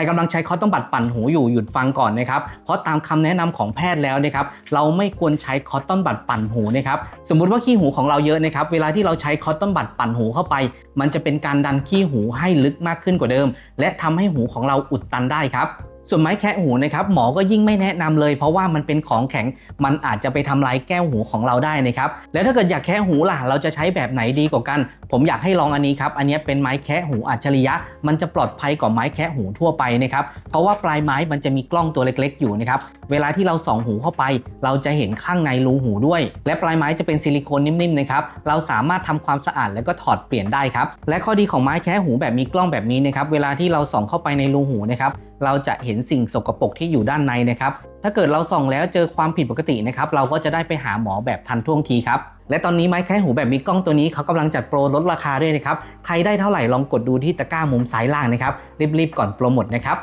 รกำลังใช้คอตตอนบัดปั่นหูอยู่หยุดฟังก่อนนะครับ เพราะตามคำแนะนำของแพทย์แล้วนะครับ เราไม่ควรใช้คอตตอนบัดปั่นหูนะครับ สมมุติว่าขี้หูของเราเยอะนะครับ เวลาที่เราใช้คอตตอนบัดปั่นหูเข้าไป มันจะเป็นการดันขี้หูให้ลึกมากขึ้นกว่าเดิม และทำให้หูของเราอุดตันได้ครับ ส่วนไม้แคะหูนะครับหมอก็ยิ่งไม่แนะนำเลย เพราะว่ามันเป็นของแข็งมันอาจจะไปทำลายแก้วหูของเราได้นะครับแล้วถ้าเกิดอยากแคะหูล่ะเราจะใช้แบบไหนดีกว่ากัน ผมอยากให้ลองอันนี้ครับอันนี้เป็นไม้แคะหูอัจฉริยะ มันจะปลอดภัยกว่าไม้แคะหูทั่วไปนะครับเพราะว่าปลายไม้มันจะมีกล้องตัวเล็ก ๆ อยู่นะครับ เวลาที่เราส่องหูเข้าไป เราจะเห็นข้างในรูหูด้วย และปลายไม้จะเป็นซิลิโคนนิ่มๆนะครับเราสามารถทำความสะอาดแล้วก็ถอดเปลี่ยนได้ครับและข้อดีของไม้แคะหูแบบมีกล้องแบบนี้นะครับเวลาที่เราส่องเข้าไปในรูหูนะครับเราจะเห็นสิ่งสกปรกที่อยู่ด้านในนะครับถ้าเกิดเราส่องแล้วเจอความผิดปกตินะครับเราก็จะได้ไปหาหมอแบบทันท่วงทีครับและตอนนี้ไม้แค่หูแบบมีกล้องตัวนี้เขากำลังจัดโปรลดราคาด้วยนะครับ ใครได้เท่าไหร่ลองกดดูที่ตะกร้ามุมซ้ายล่างนะครับ รีบๆก่อนโปรหมดนะครับ